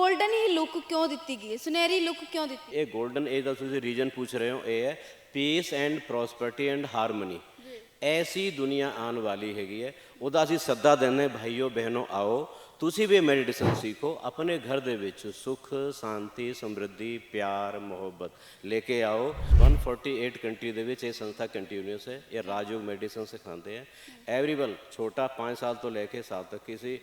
Golden ਹੀ look ਕਿਉਂ ਦਿੱਤੀ ਗਈ ਹੈ? ਸੁਨਹਿਰੀ ਲੁੱਕ ਕਿਉਂ ਦਿੱਤੀ ਇਹ 골ਡਨ ਏਜ ਦਾ ਤੁਸੀਂ ਰੀਜਨ ਪੁੱਛ ਰਹੇ ਹੋ ਇਹ ਹੈ peace and prosperity and harmony ਐਸੀ ਦੁਨੀਆ ਆਉਣ ਵਾਲੀ ਹੈਗੀ ਹੈ ਉਹਦਾ ਅਸੀਂ ਸੱਦਾ ਦਿੰਦੇ ਭਾਈਓ ਬਹਿਨੋ ਆਓ। ਤੁਸੀਂ ਵੀ ਮੈਡੀਟੇਸ਼ਨ ਸਿੱਖੋ ਆਪਣੇ ਘਰ ਦੇ ਵਿੱਚ ਸੁਖ ਸ਼ਾਂਤੀ ਸਮਰਿੱਧੀ ਪਿਆਰ ਮੁਹੱਬਤ ਲੈ ਕੇ ਆਓ। 148 ਕੰਟਰੀ ਦੇ ਵਿੱਚ ਇਹ ਸੰਸਥਾ ਕੰਟੀਨਿਊਸ ਹੈ ਇਹ ਰਾਜਯੋਗ ਮੈਡੀਸਨ ਸਿਖਾਉਂਦੇ ਹੈ। ਐਵਰੀਵਨ ਛੋਟਾ 5 ਸਾਲ ਤੋਂ ਲੈ ਕੇ ਸਾਲ ਤੱਕ ਕਿਸੇ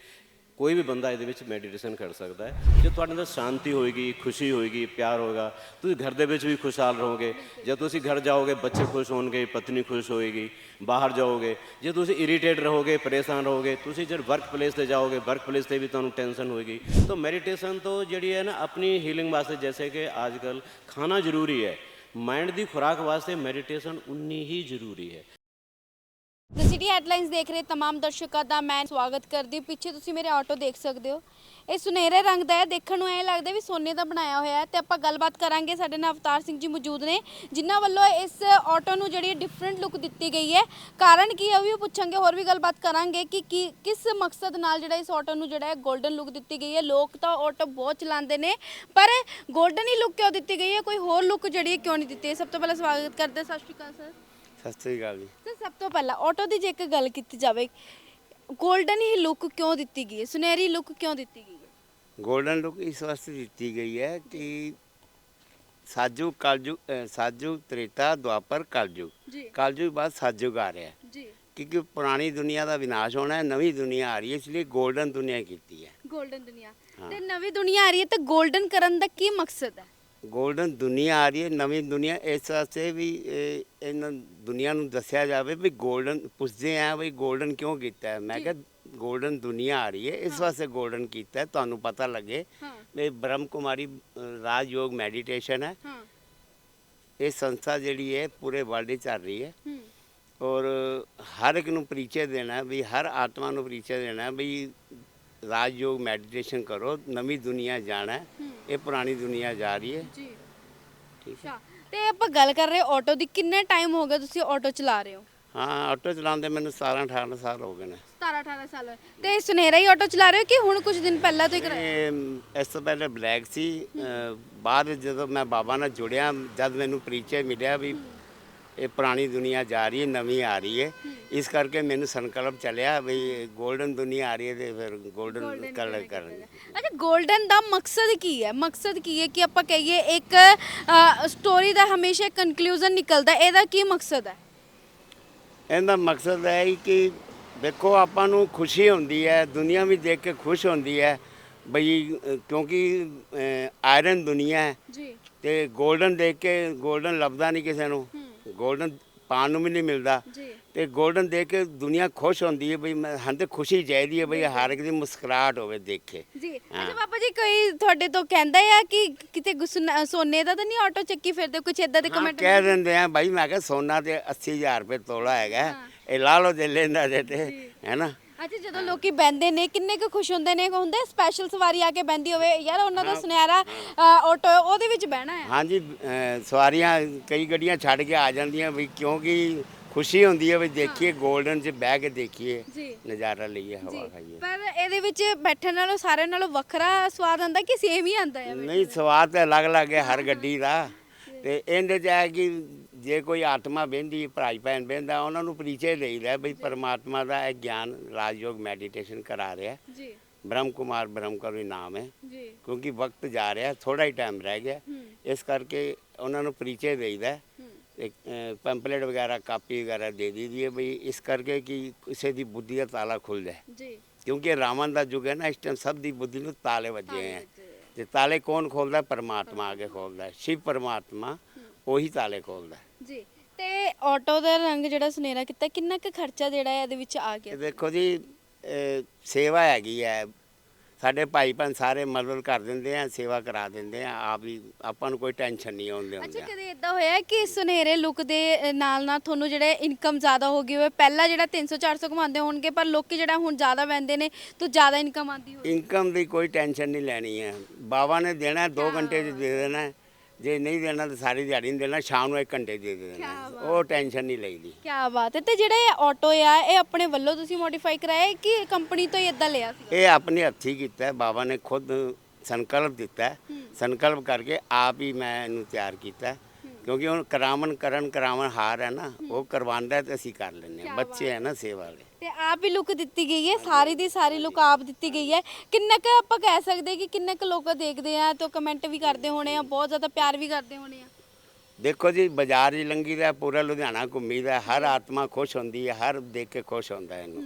ਕੋਈ ਵੀ ਬੰਦਾ ਇਹਦੇ ਵਿੱਚ ਮੈਡੀਟੇਸ਼ਨ ਕਰ ਸਕਦਾ ਹੈ। ਜੇ ਤੁਹਾਡੇ ਅੰਦਰ ਸ਼ਾਂਤੀ ਹੋਏਗੀ, ਖੁਸ਼ੀ ਹੋਏਗੀ, ਪਿਆਰ ਹੋਏਗਾ, ਤੁਸੀਂ ਘਰ ਦੇ ਵਿੱਚ ਵੀ ਖੁਸ਼ਹਾਲ ਰਹੋਗੇ। ਜੇ ਤੁਸੀਂ ਘਰ ਜਾਓਗੇ, ਬੱਚੇ ਖੁਸ਼ ਹੋਣਗੇ, ਪਤਨੀ ਖੁਸ਼ ਹੋਏਗੀ, ਬਾਹਰ ਜਾਓਗੇ। ਜੇ ਤੁਸੀਂ ਇਰੀਟੇਟ ਰਹੋਗੇ, ਪਰੇਸ਼ਾਨ ਰਹੋਗੇ, ਤੁਸੀਂ ਜਦ ਵਰਕ ਪਲੇਸ ਤੇ ਜਾਓਗੇ ਵਰਕ ਪਲੇਸ ਤੇ ਵੀ ਤੁਹਾਨੂੰ ਟੈਨਸ਼ਨ ਹੋਏਗੀ। ਤਾਂ ਮੈਡੀਟੇਸ਼ਨ ਤੋਂ ਜਿਹੜੀ ਹੈ ਨਾ, ਆਪਣੀ ਹੀਲਿੰਗ ਵਾਸਤੇ ਜੈਸੇ ਕਿ ਅੱਜ ਕੱਲ ਖਾਣਾ ਜ਼ਰੂਰੀ ਹੈ। ਮਾਈਂਡ ਦੀ ਖੁਰਾਕ ਵਾਸਤੇ ਮੈਡੀਟੇਸ਼ਨ ਉਨੀ ਹੀ ਜ਼ਰੂਰੀ ਹੈ। ਦ ਸਿਟੀ ਹੈਡਲਾਈਨਸ ਦੇਖ ਰਹੇ तमाम ਦਰਸ਼ਕਾਂ ਦਾ ਮੈਂ ਸਵਾਗਤ ਕਰਦੀ ਪਿੱਛੇ ਤੁਸੀਂ ਮੇਰੇ ਆਟੋ ਦੇਖ ਸਕਦੇ ਹੋ। ਇਹ ਸੁਨਹਿਰੇ ਰੰਗ ਦਾ ਹੈ। ਦੇਖਣ ਨੂੰ ਐ ਲੱਗਦਾ ਵੀ ਸੋਨੇ ਦਾ ਬਣਾਇਆ ਹੋਇਆ ਹੈ ਤੇ ਆਪਾਂ ਗੱਲਬਾਤ ਕਰਾਂਗੇ। ਸਾਡੇ ਨਾਲ ਅਵਤਾਰ ਸਿੰਘ ਜੀ ਮੌਜੂਦ ਨੇ, ਜਿਨ੍ਹਾਂ ਵੱਲੋਂ ਇਸ ਆਟੋ ਨੂੰ ਜਿਹੜੀ ਡਿਫਰੈਂਟ ਲੁੱਕ ਦਿੱਤੀ ਗਈ ਹੈ। ਕਾਰਨ ਕੀ ਹੈ ਉਹ ਵੀ ਪੁੱਛਾਂਗੇ। ਹੋਰ ਵੀ ਗੱਲਬਾਤ ਕਰਾਂਗੇ ਕਿ ਕੀ, ਕਿਸ ਮਕਸਦ ਨਾਲ ਜਿਹੜਾ ਇਸ ਆਟੋ ਨੂੰ ਜਿਹੜਾ ਹੈ 골ਡਨ ਲੁੱਕ ਦਿੱਤੀ ਗਈ ਹੈ। ਲੋਕ ਤਾਂ ਆਟੋ ਬਹੁਤ ਚਲਾਉਂਦੇ ਨੇ, ਪਰ 골ਡਨ ਹੀ ਲੁੱਕ ਕਿਉਂ ਦਿੱਤੀ ਗਈ ਹੈ? ਕੋਈ ਹੋਰ ਲੁੱਕ ਜਿਹੜੀ ਹੈ ਕਿਉਂ ਨਹੀਂ ਦਿੱਤੀ ਸਭ ਤੋਂ ਪਹਿਲਾਂ ਸਵਾਗਤ ਕਰਦੇ ਸਤਿ ਸ਼੍ਰੀ ਅਕਾਲ, ਸਰ। ਸਤਿ ਸ੍ਰੀ ਜੀ। ਸਰ ਸਭ ਤੋਂ ਪਹਿਲਾਂ ਆਟੋ ਦੀ ਜੇ ਇੱਕ ਗੱਲ ਕੀਤੀ ਜਾਵੇ 골ਡਨ ਹੀ ਲੁੱਕ ਕਿਉਂ ਦਿੱਤੀ ਗਈ ਹੈ? ਸੁਨਹਿਰੀ ਲੁੱਕ ਕਿਉਂ ਦਿੱਤੀ ਗਈ ਹੈ? ਗੋਲਡਨ ਲੁੱਕ ਇਸ ਵਾਸਤੇ ਦਿੱਤੀ ਗਈ ਹੈ ਕਿ ਸਾਜੂ ਕਲਜੂ ਸਾਜੂ ਤ੍ਰੇਤਾ ਦੁਆਪਰ ਕਲਜੂ। ਜੀ। ਕਲਜੂ ਬਾਅਦ ਸਾਜੂਗ ਆ ਰਿਹਾ। ਜੀ। ਕਿਉਂਕਿ ਪੁਰਾਣੀ ਦੁਨੀਆ ਦਾ ਵਿਨਾਸ਼ ਹੋਣਾ ਹੈ ਨਵੀਂ ਦੁਨੀਆ ਆ ਰਹੀ ਹੈ ਇਸ ਲਈ 골ਡਨ ਦੁਨੀਆ ਕੀਤੀ ਹੈ। 골ਡਨ ਦੁਨੀਆ। ਤੇ ਨਵੀਂ ਦੁਨੀਆ ਆ ਰਹੀ ਹੈ ਤਾਂ 골ਡਨ ਕਰਨ ਦਾ ਕੀ ਮਕਸਦ ਹੈ? ਗੋਲਡਨ ਦੁਨੀਆ ਆ ਰਹੀ ਹੈ ਨਵੀਂ ਦੁਨੀਆ ਇਸ ਵਾਸਤੇ ਵੀ ਇਹ- ਇਹਨਾਂ ਦੁਨੀਆ ਨੂੰ ਦੱਸਿਆ ਜਾਵੇ ਵੀ ਗੋਲਡਨ ਪੁੱਛਦੇ ਆ ਵੀ ਗੋਲਡਨ ਕਿਉਂ ਕੀਤਾ ਮੈਂ ਕਿਹਾ ਗੋਲਡਨ ਦੁਨੀਆ ਆ ਰਹੀ ਹੈ ਇਸ ਵਾਸਤੇ ਗੋਲਡਨ ਕੀਤਾ ਤੁਹਾਨੂੰ ਪਤਾ ਲੱਗੇ ਹਾਂ। ਇਹ ਬ੍ਰਹਮ ਕੁਮਾਰੀ ਰਾਜ ਯੋਗ ਮੈਡੀਟੇਸ਼ਨ ਹੈ। ਇਹ ਸੰਸਥਾ ਜਿਹੜੀ ਹੈ ਪੂਰੇ ਵਰਲਡ 'ਚ ਚੱਲ ਰਹੀ ਹੈ। ਔਰ ਹਰ ਇੱਕ ਨੂੰ ਪਰਿਚੈ ਦੇਣਾ ਵੀ ਹਰ ਆਤਮਾ ਨੂੰ ਪਰਿਚੈ ਦੇਣਾ ਵੀ ਰਾਜ ਯੋਗ ਮੈਡੀਟੇਸ਼ਨ ਕਰੋ ਨਵੀਂ ਦੁਨੀਆ ਜਾਣਾ ਇਹ ਪੁਰਾਣੀ ਦੁਨੀਆ ਜਾ ਰਹੀ ਹੈ। ਜੀ। ਠੀਕ ਹੈ। ਅੱਛਾ ਤੇ ਆਪਾਂ ਗੱਲ ਕਰ ਰਹੇ ਆਟੋ ਦੀ ਕਿੰਨੇ ਟਾਈਮ ਹੋ ਗਿਆ ਤੁਸੀਂ ਆਟੋ ਚਲਾ ਰਹੇ ਹੋ? ਹਾਂ ਆਟੋ ਚਲਾਉਂਦੇ ਮੈਨੂੰ 17 18 ਸਾਲ ਹੋ ਗਏ ਨੇ। 17 18 ਸਾਲ ਹੋਏ। ਤੇ ਸੁਨਹਿਰਾ ਹੀ ਆਟੋ ਚਲਾ ਰਹੇ ਹੋ ਕਿ ਹੁਣ ਕੁਝ ਦਿਨ ਪਹਿਲਾਂ ਤੋਂ ਹੀ ਕਰਾਇਆ? ਇਹ ਇਸ ਤੋਂ ਪਹਿਲੇ ਬਲੈਕ ਸੀ। ਬਾਅਦ ਵਿੱਚ ਜਦੋਂ ਮੈਂ ਬਾਬਾ ਨਾਲ ਜੁੜਿਆ ਜਦ ਮੈਨੂੰ ਪਰਿਚੈ ਮਿਲਿਆ ਵੀ ਇਹ ਪੁਰਾਣੀ ਦੁਨੀਆ ਜਾ ਰਹੀ ਹੈ ਨਵੀਂ ਆ ਰਹੀ ਹੈ। ਇਸ ਕਰਕੇ ਮੈਨੂੰ ਸੰਕਲਪ ਚੱਲਿਆ ਵੀ 골ਡਨ ਦੁਨੀਆ ਆ ਰਹੀ ਹੈ ਤੇ ਫਿਰ 골ਡਨ ਕਲਰ ਕਰਨ ਅੱਛਾ 골ਡਨ ਦਾ ਮਕਸਦ ਕੀ ਹੈ? ਮਕਸਦ ਕੀ ਹੈ ਕਿ ਆਪਾਂ ਕਹੀਏ ਇੱਕ ਸਟੋਰੀ ਦਾ ਹਮੇਸ਼ਾ ਕਨਕਲੂਜਨ ਨਿਕਲਦਾ ਇਹਦਾ ਕੀ ਮਕਸਦ ਹੈ? ਇਹਦਾ ਮਕਸਦ ਹੈ ਕਿ ਦੇਖੋ ਆਪਾਂ ਨੂੰ ਖੁਸ਼ੀ ਹੁੰਦੀ ਹੈ ਦੁਨੀਆ ਵੀ ਦੇਖ ਕੇ ਖੁਸ਼ ਹੁੰਦੀ ਹੈ। ਬਈ ਕਿਉਂਕਿ ਆਇਰਨ ਦੁਨੀਆ ਹੈ ਤੇ 골ਡਨ ਦੇਖ ਕੇ 골ਡਨ ਲੱਭਦਾ ਨਹੀਂ ਕਿਸੇ ਨੂੰ। 골ਡਨ ਪਾਣ ਨੂੰ ਵੀ ਨਹੀਂ ਮਿਲਦਾ। ਜੀ। ਤੇ 골ਡਨ ਦੇਖ ਕੇ ਦੁਨੀਆ ਖੁਸ਼ ਹੁੰਦੀ ਹੈ ਬਈ ਮੈਂ ਤੇ ਖੁਸ਼ੀ ਚਾਹੀਦੀ ਹੈ ਬਈ ਹਰ ਇੱਕ ਦੀ ਮੁਸਕਰਾਹਟ ਹੋਵੇ ਦੇਖ ਜੀ ਅੱਛਾ। ਪਾਪਾ ਜੀ ਕੋਈ ਤੁਹਾਡੇ ਤੋਂ ਕਹਿੰਦਾ ਆ ਕਿ ਕਿਤੇ ਗੁੱਸਨਾ- ਸੋਨੇ ਦਾ ਤਾਂ ਨਹੀਂ ਆਟੋ ਚੱਕੀ ਫਿਰਦੇ ਕੁਝ ਇਦਾਂ ਦੇ ਕਮੈਂਟ ਕਹਿ ਦਿੰਦੇ ਆ ਭਾਈ ਮੈਂ ਕਿਹਾ ਸੋਨਾ ਤੇ 80000 ਰੁਪਏ ਤੋਲਾ ਹੈਗਾ। ਇਹ ਲਾ ਲਓ ਦੇ ਲੈਂਦਾ ਜੇ ਤੇ ਹੈ ਨਾ? ਅੱਛਾ ਜਦੋਂ ਲੋਕੀ ਬੈੰਦੇ ਨੇ ਕਿੰਨੇ ਕੁ ਖੁਸ਼ ਹੁੰਦੇ ਨੇ ਹੁੰਦੇ ਸਪੈਸ਼ਲ ਸਵਾਰੀ ਆ ਕੇ ਬੈੰਦੀ ਹੋਵੇ। ਯਾਰ ਉਹਨਾਂ ਦਾ ਸੁਨਹਿਰਾ ਆਟੋ ਉਹਦੇ ਵਿੱਚ ਬਹਿਣਾ ਹੈ। ਹਾਂਜੀ ਅਹ ਸਵਾਰੀਆਂ ਕਈ ਗੱਡੀਆਂ ਛੱਡ ਕੇ ਆ ਜਾਂਦੀਆਂ ਵੀ ਕਿਉਂਕਿ ਖੁਸ਼ੀ ਹੁੰਦੀ ਹੈ ਵੀ ਦੇਖੀਏ 골ਡਨ 'ਚ ਬਹਿ ਕੇ ਦੇਖੀਏ ਜੀ। ਨਜ਼ਾਰਾ ਲਈਏ ਹਵਾ ਖਾਈਏ। ਪਰ ਇਹਦੇ ਵਿੱਚ ਬੈਠਣ ਨਾਲੋਂ ਸਾਰਿਆਂ ਨਾਲੋਂ ਵੱਖਰਾ ਸਵਾਦ ਆਉਂਦਾ ਕਿ ਸੇਮ ਹੀ ਆਉਂਦਾ ਹੈ? ਨਹੀਂ ਸਵਾਦ ਤਾਂ ਅਲੱਗ-ਅਲੱਗ ਹੈ ਹਰ ਗੱਡੀ ਦਾ। ਤੇ ਇਹਦੇ 'ਚ ਹੈ ਕਿ ਜੇ ਕੋਈ ਆਤਮਾ ਬਹਿੰਦੀ ਭਾਈ ਭੈਣ ਬਹਿੰਦਾ ਉਹਨਾਂ ਨੂੰ ਪਰਿਚੈ ਦੇਈਦਾ ਬਈ ਪਰਮਾਤਮਾ ਦਾ ਇਹ ਗਿਆਨ ਰਾਜਯੋਗ ਮੈਡੀਟੇਸ਼ਨ ਕਰਾ ਰਿਹਾ। ਜੀ। ਬ੍ਰਹਮ ਕੁਮਾਰ ਬ੍ਰਹਮ ਕਰੂ ਨਾਮ ਹੈ। ਜੀ। ਕਿਉਂਕਿ ਵਕਤ ਜਾ ਰਿਹਾ ਥੋੜਾ ਹੀ ਟਾਈਮ ਰਹਿ ਗਿਆ। ਇਸ ਕਰਕੇ ਉਹਨਾਂ ਨੂੰ ਪਰਿਚੈ ਦੇਈਦਾ। ਇੱਕ ਪੰਪਲੇਟ ਵਗੈਰਾ ਕਾਪੀ ਵਗੈਰਾ ਦੇ ਦਈਦੀ ਹੈ ਬਈ ਇਸ ਕਰਕੇ ਕਿ ਕਿਸੇ ਦੀ ਬੁੱਧੀ ਦਾ ਤਾਲਾ ਖੁੱਲ ਜਾਏ। ਜੀ। ਕਿਉਂਕਿ ਰਾਵਣ ਦਾ ਯੁੱਗ ਹੈ ਨਾ ਇਸ ਟਾਈਮ ਸਭ ਦੀ ਬੁੱਧੀ ਨੂੰ ਤਾਲੇ ਵੱਜੇ ਹੈ ਤੇ ਤਾਲੇ ਕੌਣ ਖੋਲਦਾ ਪਰਮਾਤਮਾ ਆਗੇ ਖੋਲਦਾ ਹੈ। ਸ਼ਿਵ ਪਰਮਾਤਮਾ ਉਹੀ ਤਾਲੇ ਖੋਲਦਾ। ਜੀ। ਤੇ ਆਟੋ ਦਾ ਰੰਗ ਜਿਹੜਾ ਸੁਨਹਿਰਾ ਕੀਤਾ ਕਿੰਨਾ ਕੁ ਖਰਚਾ ਜਿਹੜਾ ਹੈ ਇਹਦੇ ਵਿੱਚ ਆ ਗਿਆ? ਇਹ ਦੇਖੋ ਜੀ ਇਹ ਸੇਵਾ ਹੈਗੀ ਹੈ। ਸਾਡੇ ਭਾਈ ਭੈਣ ਸਾਰੇ ਮਦਦ ਕਰ ਦਿੰਦੇ ਆ ਸੇਵਾ ਕਰਾ ਦਿੰਦੇ ਆ ਆਪ ਵੀ ਆਪਾਂ ਨੂੰ ਕੋਈ ਟੈਨਸ਼ਨ ਨਹੀਂ ਆਉਂਦੇ ਅੱਛਾ ਹੁੰਦੇ ਕਦੇ ਇਦਾਂ ਹੋਇਆ ਕਿ ਸੁਨਹਿਰੇ ਲੁੱਕ ਦੇ ਅ, ਨਾਲ ਨਾਲ ਤੁਹਾਨੂੰ ਜਿਹੜੇ ਇਨਕਮ ਜ਼ਿਆਦਾ ਹੋ ਗਈ ਹੋਵੇ ਪਹਿਲਾਂ ਜਿਹੜਾ 300 400 ਕਮਾਉਂਦੇ ਹੋਣਗੇ ਪਰ ਲੋਕੀ ਜਿਹੜਾ ਹੁਣ ਜ਼ਿਆਦਾ ਵੰਦੇ ਨੇ ਤਾਂ ਜ਼ਿਆਦਾ ਇਨਕਮ ਆਉਂਦੀ ਹੋਵੇ? ਇਨਕਮ ਦੀ ਕੋਈ ਟੈਨਸ਼ਨ ਨਹੀਂ ਲੈਣੀ ਹੈ। ਬਾਬਾ ਨੇ ਦੇਣਾ 2 ਘੰਟੇ ਚ ਦੇ ਦੇਣਾ ਹੈ। ਜੇ ਨਹੀਂ ਦੇਣਾ ਤਾਂ ਸਾਰੀ ਦਿਹਾੜੀ ਨਹੀਂ ਦੇਣਾ ਸ਼ਾਮ ਨੂੰ 1 ਘੰਟੇ ਦੇ ਦੇਣਾ। ਉਹ ਟੈਨਸ਼ਨ ਨਹੀਂ ਲਈਦੀ। ਕੀ ਬਾਤ। ਹੈ ਤੇ ਜਿਹੜਾ ਇਹ ਆਟੋ ਆ ਇਹ ਆਪਣੇ ਵੱਲੋਂ ਤੁਸੀਂ ਮੋਡੀਫਾਈ ਕਰਾਇਆ ਕਿ ਕੰਪਨੀ ਤੋਂ ਹੀ ਇਦਾਂ ਲਿਆ ਸੀ ਇਹ ਆਪਣੇ ਹੱਥੀ ਕੀਤਾ ਬਾਬਾ ਨੇ ਖੁਦ ਸੰਕਲਪ ਦਿੱਤਾ। ਸੰਕਲਪ ਕਰਕੇ ਆਪ ਹੀ ਮੈਂ ਇਹਨੂੰ ਤਿਆਰ ਕੀਤਾ। ਕਿਉਂਕਿ ਹੁਣ ਕਰਾਵਨ ਕਰਨ ਕਰਾਵਨ ਹਾਰ ਹੈ ਨਾ ਉਹ ਕਰਵਾਉਂਦਾ ਤੇ ਅਸੀਂ ਕਰ ਲੈਂਦੇ ਹਾਂ। ਬੱਚੇ ਹੈ ਨਾ ਸੇਵਾ ਵਾਲੇ। ਤੇ ਆਪ ਹੀ ਲੁੱਕ ਦਿੱਤੀ ਗਈ ਹੈ ਸਾਰੀ ਦੀ ਸਾਰੀ ਲੁੱਕ ਆਪ ਦਿੱਤੀ ਗਈ ਹੈ। ਕਿੰਨਾ ਕੁ ਆਪਾਂ ਕਹਿ ਸਕਦੇ ਕਿ ਕਿੰਨਾ ਕੁ ਲੋਕ ਦੇਖਦੇ ਆ ਤੇ ਕਮੈਂਟ ਵੀ ਕਰਦੇ ਹੋਣੇ ਆ ਬਹੁਤ ਜ਼ਿਆਦਾ ਪਿਆਰ ਵੀ ਕਰਦੇ ਹੋਣੇ ਆ। ਦੇਖੋ ਜੀ ਬਾਜ਼ਾਰ ਹੀ ਲੰਗੀ ਦਾ ਪੂਰਾ ਲੁਧਿਆਣਾ ਘੁੰਮੀਦਾ ਹਰ ਆਤਮਾ ਖੁਸ਼ ਹੁੰਦੀ ਹੈ ਹਰ ਦੇਖ ਕੇ ਖੁਸ਼ ਹੁੰਦਾ ਹੈ ਇਹਨੂੰ।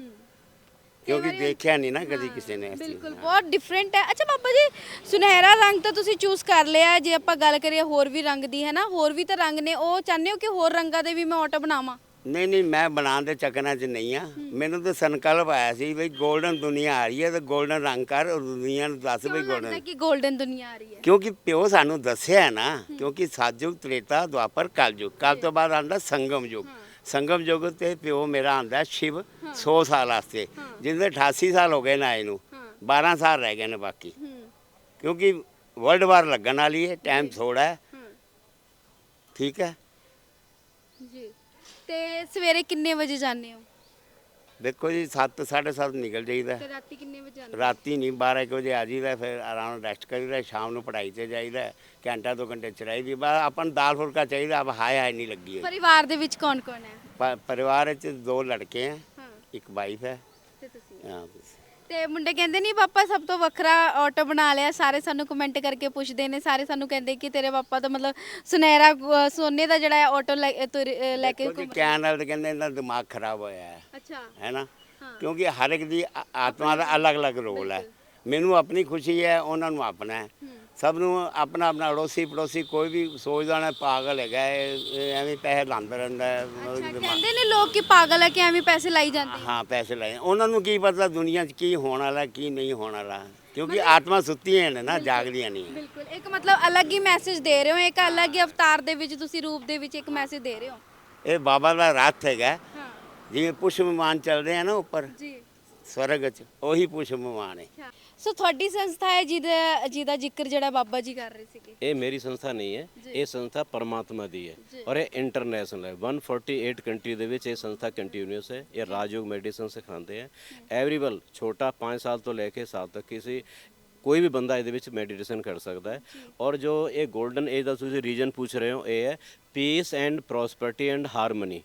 ਕਿਉਂਕਿ ਦੇਖਿਆ ਨਹੀਂ ਨਾ ਕਦੀ ਕਿਸੇ ਨੇ ਅਸੀਂ ਬਿਲਕੁਲ ਬਹੁਤ ਡਿਫਰੈਂਟ ਹੈ। ਅੱਛਾ ਬਾਬਾ ਜੀ ਸੁਨਹਿਰਾ ਰੰਗ ਤਾਂ ਤੁਸੀਂ ਚੂਜ਼ ਕਰ ਲਿਆ ਜੇ ਆਪਾਂ ਗੱਲ ਕਰੀਏ ਹੋਰ ਵੀ ਰੰਗ ਦੀ ਹੈ ਨਾ? ਹੋਰ ਵੀ ਤਾਂ ਰੰਗ ਨੇ ਉਹ ਚਾਹੁੰਦੇ ਹੋ ਕਿ ਹੋਰ ਰੰਗਾਂ ਦੇ ਵੀ ਮੈਂ ਆਟੋ ਬਣਾਵਾਂ? ਨਹੀਂ ਨਹੀਂ ਮੈਂ ਬਣਾਉਣ ਦੇ ਚੱਕਰਾਂ 'ਚ ਨਹੀਂ ਆ। ਮੈਨੂੰ ਤਾਂ ਸੰਕਲਪ ਆਇਆ ਸੀ ਵੀ ਗੋਲਡਨ ਦੁਨੀਆ ਆ ਰਹੀ ਹੈ ਤਾਂ ਗੋਲਡਨ ਰੰਗ ਕਰ ਔਰ ਦੁਨੀਆ ਨੂੰ ਦੱਸ ਵੀ 골ਡਨ ਕਿ 골ਡਨ ਦੁਨੀਆ ਆ ਰਹੀ ਹੈ। ਕਿਉਂਕਿ ਪਿਓ ਸਾਨੂੰ ਦੱਸਿਆ ਹੈ। ਨਾ ਕਿਉਂਕਿ ਸਾਜੁਗ ਤ੍ਰੇਤਾ ਦੁਆਪਰ ਕਲਯੁਗ। ਕਲ ਤੋਂ ਬਾਅਦ ਆਂਦਾ ਸੰਗਮ ਯੁਗ। ਸੰਗਮ ਯੁਗ ਤੇ ਪਿਓ ਮੇਰਾ ਆਂਦਾ ਸ਼ਿਵ 100 ਸਾਲ ਵਾਸਤੇ ਜਿਹਦੇ 88 ਸਾਲ ਹੋ ਗਏ ਨਾ ਇਹਨੂੰ 12 ਸਾਲ ਰਹਿ ਗਏ ਨੇ ਬਾਕੀ। ਕਿਉਂਕਿ ਵਰਲਡ ਵਾਰ ਲੱਗਣ ਵਾਲੀ ਹੈ ਟਾਈਮ ਥੋੜਾ ਹੈ। ਠੀਕ ਹੈ? ਜੀ। ਤੇ ਸਵੇਰੇ ਕਿੰਨੇ ਵਜੇ ਜਾਂਦੇ ਹੋ? ਦੇਖੋ ਜੀ 7 7:30 ਨਿਕਲ ਜਾਈਦਾ। ਤੇ ਰਾਤੀ ਕਿੰਨੇ ਵਜੇ ਜਾਂਦੇ ਰਾਤੀ ਨਹੀਂ 12 ਕੁ ਵਜੇ ਆ ਜਾਈਦਾ ਫਿਰ ਆਰਾਮ ਨਾਲ ਰੈਸਟ ਕਰੀਦਾ ਸ਼ਾਮ ਨੂੰ ਪੜ੍ਹਾਈ ਤੇ ਜਾਈਦਾ ਘੰਟਾ ਦੋ ਘੰਟੇ ਚਰਾਈ ਦੀ। ਬਸ ਆਪਾਂ ਨੂੰ ਦਾਲ ਫੁਲਕਾ ਚਾਹੀਦਾ ਅਬ ਹਾਏ ਹਾਏ ਨਹੀਂ ਲੱਗੀ ਹੋਈ। ਪਰਿਵਾਰ ਦੇ ਵਿੱਚ ਕੌਣ ਕੌਣ ਹੈ? ਪ- ਪਰਿਵਾਰ ਵਿੱਚ ਦੋ ਲੜਕੇ ਹੈ ਹਾਂ। ਇੱਕ ਵਾਈਫ ਹੈ। ਤੇ ਤੁਸੀਂ? ਹਾਂ, ਤੇ ਮੁੰਡੇ ਕਹਿੰਦੇ ਨਹੀਂ ਪਾਪਾ ਸਭ ਤੋਂ ਵੱਖਰਾ ਆਟੋ ਬਣਾ ਲਿਆ। ਸਾਰੇ ਸਾਨੂੰ ਕਮੈਂਟ ਕਰਕੇ ਪੁੱਛਦੇ ਨੇ ਸਾਰੇ ਸਾਨੂੰ ਕਹਿੰਦੇ ਕਿ ਤੇਰੇ ਪਾਪਾ ਤਾਂ ਮਤਲਬ ਸੁਨਹਿਰਾ ਅ, ਸੋਨੇ ਦਾ ਜਿਹੜਾ ਆਟੋ ਲੈ ਅ, ਤੁਰ- ਅ, ਲੈ ਕੇ ਘੁੰਮ ਕਹਿਣ ਨਾਲ ਤਾਂ ਕਹਿੰਦੇ ਇਹਨਾਂ ਦਾ ਦਿਮਾਗ ਖਰਾਬ ਹੋਇਆ ਹੈ। ਅੱਛਾ। ਹੈ ਨਾ। ਕਿਉਂਕਿ ਹਰ ਇੱਕ ਦੀ ਆ- ਆਤਮਾ ਦਾ ਅਲੱਗ-ਅਲੱਗ ਰੋਲ ਹੈ। ਮੈਨੂੰ ਆਪਣੀ ਖੁਸ਼ੀ ਹੈ ਉਹਨਾਂ ਨੂੰ ਆਪਣਾ ਹੈ। ਸਭ ਨੂੰ ਆਪਣਾ ਆਪਣਾ ਅੜੋਸੀ ਪੜੋਸੀ ਕੋਈ ਵੀ ਸੋਚਦਾ ਨਾ ਪਾਗਲ ਹੈਗਾ ਇਹ ਇਹ ਐਵੇਂ ਪੈਸੇ ਲਾਂਦਾ ਰਹਿੰਦਾ ਹੈ ਮਤਲਬ ਕਿ ਅੱਛਾ ਦਿਮਾਗ ਕਹਿੰਦੇ ਨੇ ਲੋਕ ਕਿ ਪਾਗਲ ਹੈ ਕਿ ਐਵੇਂ ਪੈਸੇ ਲਾਈ ਜਾਂਦੇ ਹਾਂ ਪੈਸੇ ਲਾਏ ਉਹਨਾਂ ਨੂੰ ਕੀ ਪਤਾ ਦੁਨੀਆ 'ਚ ਕੀ ਹੋਣ ਵਾਲਾ ਕੀ ਨਹੀਂ ਹੋਣ ਵਾਲਾ। ਕਿਉਂਕਿ ਆਤਮਾ ਸੁੱਤੀਆਂ ਨੇ ਨਾ ਜਾਗਦੀਆਂ ਨਹੀਂ ਬਿਲਕੁਲ। ਇੱਕ ਮਤਲਬ ਅਲੱਗ ਹੀ ਮੈਸੇਜ ਦੇ ਰਹੇ ਹੋ ਇੱਕ ਅਲੱਗ ਹੀ ਅਵਤਾਰ ਦੇ ਵਿੱਚ ਤੁਸੀਂ ਰੂਪ ਦੇ ਵਿੱਚ ਇੱਕ ਮੈਸੇਜ ਦੇ ਰਹੇ ਹੋ। ਇਹ ਬਾਬਾ ਦਾ ਰੱਥ ਹੈਗਾ। ਹਾਂ। ਜਿਵੇਂ ਪੁਸ਼ਪ ਵਿਮਾਨ ਚੱਲਦੇ ਆ ਨਾ ਉੱਪਰ ਜੀ। ਸਵਰਗ 'ਚ ਉਹੀ ਪੁਸ਼ਪ ਵਿਮਾਨ ਹੈ। ਸੋ ਤੁਹਾਡੀ ਸੰਸਥਾ ਹੈ ਜਿਹਦਾ ਜਿਹਦਾ ਜ਼ਿਕਰ ਜਿਹੜਾ ਬਾਬਾ ਜੀ ਕਰ ਰਹੇ ਸੀਗੇ? ਇਹ ਮੇਰੀ ਸੰਸਥਾ ਨਹੀਂ ਹੈ ਇਹ ਸੰਸਥਾ ਪਰਮਾਤਮਾ ਦੀ ਹੈ ਔਰ ਇਹ ਇੰਟਰਨੈਸ਼ਨਲ ਹੈ। 148 ਕੰਟਰੀ ਦੇ ਵਿੱਚ ਇਹ ਸੰਸਥਾ ਕੰਟੀਨਿਊਸ ਹੈ ਇਹ ਰਾਜਯੋਗ ਮੈਡੀਸਨ ਸਿਖਾਉਂਦੇ ਆ ਐਵਰੀਵਨ ਛੋਟਾ 5 ਸਾਲ ਤੋਂ ਲੈ ਕੇ ਸਾਲ ਤੱਕ ਕਿਸੇ ਕੋਈ ਵੀ ਬੰਦਾ ਇਹਦੇ ਵਿੱਚ ਮੈਡੀਟੇਸ਼ਨ ਕਰ ਸਕਦਾ ਹੈ। ਔਰ ਜੋ ਇਹ 골ਡਨ ਏਜ ਦਾ ਤੁਸੀਂ ਰੀਜਨ ਪੁੱਛ ਰਹੇ ਹੋ ਇਹ ਹੈ peace and prosperity and harmony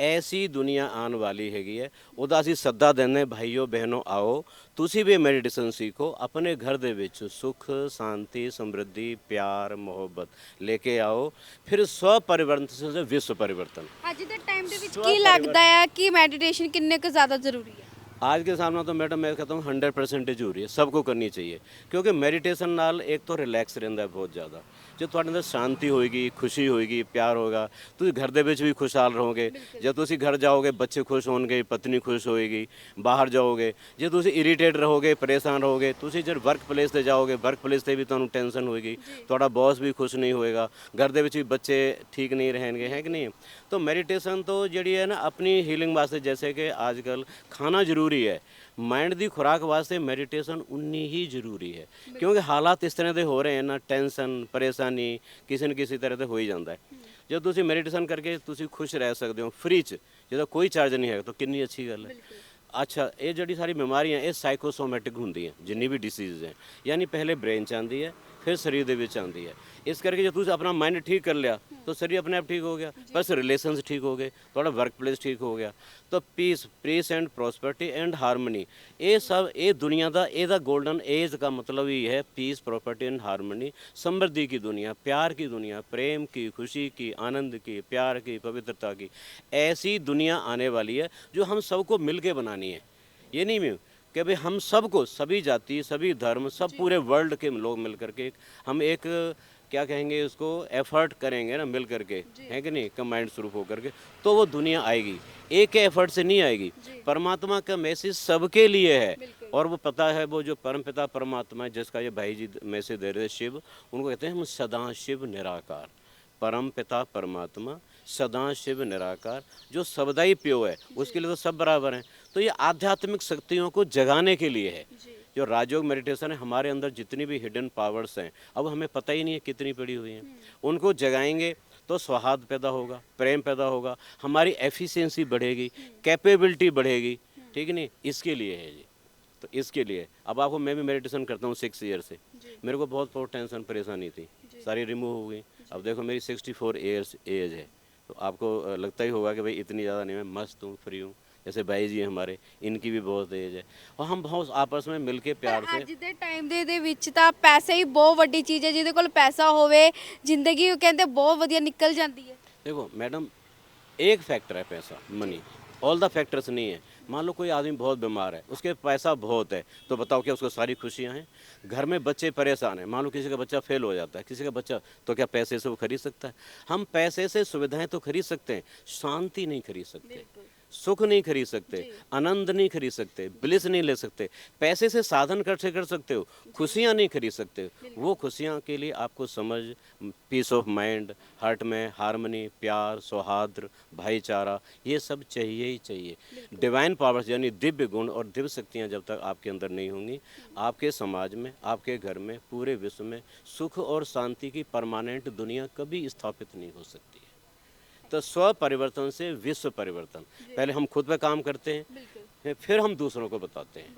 ਐਸੀ ਦੁਨੀਆ ਆਉਣ ਵਾਲੀ ਹੈਗੀ ਹੈ ਉਹਦਾ ਅਸੀਂ ਸੱਦਾ ਦਿੰਦੇ ਭਾਈਓ ਬਹਿਨੋ ਆਓ ਤੁਸੀਂ ਵੀ ਮੈਡੀਟੇਸ਼ਨ ਸਿੱਖੋ ਆਪਣੇ ਘਰ ਦੇ ਵਿੱਚ ਸੁਖ ਸ਼ਾਂਤੀ ਸਮਰਿੱਧੀ ਪਿਆਰ ਮੁਹੱਬਤ ਲੈ ਕੇ ਆਓ ਫਿਰ ਸਵ ਪਰਿਵਰਤਨ ਸੇ ਵਿਸ਼ਵ ਪਰਿਵਰਤਨ ਅੱਜ ਦੇ ਟਾਈਮ ਦੇ ਵਿੱਚ ਕੀ ਲੱਗਦਾ ਹੈ ਕਿ ਮੈਡੀਟੇਸ਼ਨ ਕਿੰਨੇ ਕੁ ਜ਼ਿਆਦਾ ਜ਼ਰੂਰੀ ਹੈ आज के सामने तो मैडम मैं कहता हूँ हंड्रेड परसेंटेज हो रही है सबको करनी चाहिए क्योंकि मेडिटेशन नाल एक तो रिलैक्स ਰਹਿੰਦਾ ਹੈ ਬਹੁਤ ਜ਼ਿਆਦਾ ਜੇ ਤੁਹਾਡੇ ਅੰਦਰ ਸ਼ਾਂਤੀ ਹੋਏਗੀ ਖੁਸ਼ੀ ਹੋਏਗੀ ਪਿਆਰ ਹੋਏਗਾ ਤੁਸੀਂ ਘਰ ਦੇ ਵਿੱਚ ਵੀ ਖੁਸ਼ਹਾਲ ਰਹੋਗੇ। ਜੇ ਤੁਸੀਂ ਘਰ ਜਾਓਗੇ ਬੱਚੇ ਖੁਸ਼ ਹੋਣਗੇ ਪਤਨੀ ਖੁਸ਼ ਹੋਏਗੀ ਬਾਹਰ ਜਾਓਗੇ ਜੇ ਤੁਸੀਂ ਇਰੀਟੇਟ ਰਹੋਗੇ ਪਰੇਸ਼ਾਨ ਰਹੋਗੇ ਤੁਸੀਂ ਜਦ ਵਰਕ ਪਲੇਸ ਤੇ ਜਾਓਗੇ ਵਰਕ ਪਲੇਸ ਤੇ ਵੀ ਤੁਹਾਨੂੰ ਟੈਨਸ਼ਨ ਹੋਏਗੀ ਤੁਹਾਡਾ ਬੌਸ ਵੀ ਖੁਸ਼ ਨਹੀਂ ਹੋਏਗਾ ਘਰ ਦੇ ਵਿੱਚ ਵੀ ਬੱਚੇ ਠੀਕ ਨਹੀਂ ਰਹਿਣਗੇ ਹੈ ਕਿ ਨਹੀਂ? ਤਾਂ ਮੈਡੀਟੇਸ਼ਨ ਤੋਂ ਜਿਹੜੀ ਹੈ ਨਾ ਆਪਣੀ ਹੀਲਿੰਗ ਵਾਸਤੇ ਜੈਸੇ ਕਿ ਅੱਜ ਕੱਲ ਖਾਣਾ ਜ਼ਰੂਰੀ ਹੈ। ਮਾਈਂਡ ਦੀ ਖੁਰਾਕ ਵਾਸਤੇ ਮੈਡੀਟੇਸ਼ਨ ਉਨੀ ਹੀ ਜ਼ਰੂਰੀ ਹੈ। ਕਿਉਂਕਿ ਹਾਲਾਤ ਇਸ ਤਰ੍ਹਾਂ ਦੇ ਹੋ ਰਹੇ ਹਨ ਨਾ ਟੈਨਸ਼ਨ ਪਰੇਸ਼ਾਨ ਕਿਸੇ ਨਾ ਕਿਸੇ ਤਰ੍ਹਾਂ ਤੇ ਹੋ ਹੀ ਜਾਂਦਾ ਹੈ। ਜਦ ਤੁਸੀਂ ਮੈਡੀਟੇਸ਼ਨ ਕਰਕੇ ਤੁਸੀਂ ਖੁਸ਼ ਰਹਿ ਸਕਦੇ ਹੋ ਫ੍ਰੀ ਚ ਜਿਹਦਾ ਕੋਈ ਚਾਰਜ ਨਹੀਂ ਹੈ ਤਾਂ ਕਿੰਨੀ ਅੱਛੀ ਗੱਲ ਹੈ। ਅੱਛਾ ਇਹ ਜਿਹੜੀ ਸਾਰੀ ਬਿਮਾਰੀਆਂ ਇਹ ਸਾਈਕੋਸੋਮੈਟਿਕ ਹੁੰਦੀਆਂ ਜਿੰਨੀ ਵੀ ਡਿਸੀਜ਼ ਹੈ। ਯਾਨੀ ਪਹਿਲੇ ਬ੍ਰੇਨ ਚ ਆਉਂਦੀ ਹੈ ਫਿਰ ਸਰੀਰ ਦੇ ਵਿੱਚ ਆਉਂਦੀ ਹੈ। ਇਸ ਕਰਕੇ ਜੇ ਤੁਸੀਂ ਆਪਣਾ ਮਾਈਂਡ ਠੀਕ ਕਰ ਲਿਆ ਤਾਂ ਸਰੀਰ ਆਪਣੇ ਆਪ ਠੀਕ ਹੋ ਗਿਆ। ਬਸ ਰਿਲੇਸ਼ਨਸ ਠੀਕ ਹੋ ਗਏ ਤੁਹਾਡਾ ਵਰਕ ਪਲੇਸ ਠੀਕ ਹੋ ਗਿਆ। ਤਾਂ peace peace and prosperity and harmony ਇਹ ਸਭ ਇਹ ਦੁਨੀਆ ਦਾ ਇਹਦਾ ਗੋਲਡਨ ਏਜ ਦਾ ਮਤਲਬ ਹੀ ਹੈ ਪੀਸ ਪ੍ਰੋਪਰਟੀ ਐਂਡ ਹਾਰਮਨੀ ਸਮਰਦੀ की ਪਿਆਰ प्यार की ਪ੍ਰੇਮ प्रेम ਖੁਸ਼ੀ खुशी ਆਨੰਦ आनंद ਪਿਆਰ प्यार ਪਵਿੱਤਰਤਾ पवित्रता ਐਸੀ ऐसी दुनिया ਵਾਲੀ ਹੈ ਜੋ ਹਮ ਸਭ सबको ਮਿਲ ਕੇ बनानी ਹੈ। ਇਹ ਨਹੀਂ मैं कि भाई हम सबको सभी जाति सभी धर्म सब पूरे वर्ल्ड के लोग मिल करके हम एक क्या कहेंगे उसको एफर्ट करेंगे ना मिल करके है कि नहीं? कमांड स्वरूप होकर के तो वो दुनिया आएगी। एक के एफर्ट से नहीं आएगी। परमात्मा का मैसेज सबके लिए है। और वो पता है वो जो परम पिता परमात्मा है जिसका ये भाई जी मैसेज दे रहे थे शिव उनको कहते हैं हम सदा शिव निराकार। परम पिता परमात्मा सदा शिव निराकार। जो सबदाई प्यो है उसके लिए तो सब बराबर हैं। तो ये आध्यात्मिक शक्तियों को जगाने के लिए है। जो। राजयोग मेडिटेशन है हमारे अंदर जितनी भी हिडन पावर्स हैं अब हमें पता ही नहीं है कितनी पड़ी हुई हैं। उनको जगाएँगे तो सौहार्द पैदा होगा प्रेम पैदा होगा हमारी एफिशिएंसी बढ़ेगी कैपेबिलिटी बढ़ेगी ठीक है नहीं? इसके लिए है जी। तो तो इसके लिए। अब आपको मैं भी मेडिटेशन करता हूँ सिक्स ईयर से। मेरे को बहुत बहुत टेंशन परेशानी थी। सारी रिमूव हो गई। अब देखो मेरी सिक्सटी फोर ईयर्स एज है। तो आपको लगता ही होगा कि भाई इतनी ज़्यादा नहीं मैं मस्त हूँ फ्री हूँ। जैसे भाई जी हैं हमारे इनकी भी बहुत एज है और हम बहुत आपस में मिलके प्यार से ਅੱਜ ਦੇ ਟਾਈਮ ਦੇ ਦੇ ਵਿੱਚ ਤਾਂ ਪੈਸਾ ਹੀ ਬਹੁਤ ਵੱਡੀ ਚੀਜ਼ ਹੈ ਜਿਹਦੇ ਕੋਲ ਪੈਸਾ ਹੋਵੇ ਜ਼ਿੰਦਗੀ ਉਹ ਕਹਿੰਦੇ ਬਹੁਤ ਵਧੀਆ ਨਿਕਲ ਜਾਂਦੀ ਹੈ देखो मैडम एक फैक्टर है पैसा मनी ऑल द फैक्टर्स नहीं है मान लो कोई आदमी बहुत बीमार है उसके पैसा बहुत है तो बताओ क्या उसको सारी खुशियां हैं घर में बच्चे परेशान हैं मान लो किसी का बच्चा फेल हो जाता है किसी का बच्चा तो क्या पैसे से वो खरीद सकता है हम पैसे से सुविधाएं तो खरीद सकते हैं शांति नहीं खरीद सकते सुख नहीं खरीद सकते आनंद नहीं खरीद सकते ब्लिस नहीं ले सकते पैसे से साधन इकट्ठे कर सकते हो खुशियाँ नहीं खरीद सकते वो खुशियाँ के लिए आपको समझ पीस ऑफ़ माइंड हार्ट में हारमोनी प्यार सौहार्द भाईचारा ये सब चाहिए ही चाहिए। डिवाइन पावर्स यानी दिव्य गुण और दिव्य शक्तियाँ जब तक आपके अंदर नहीं होंगी आपके समाज में आपके घर में पूरे विश्व में सुख और शांति की परमानेंट दुनिया कभी स्थापित नहीं हो सकती। तो स्व परिवर्तन से विश्व परिवर्तन पहले हम खुद पे काम करते हैं फिर- फिर हम दूसरों को बताते हैं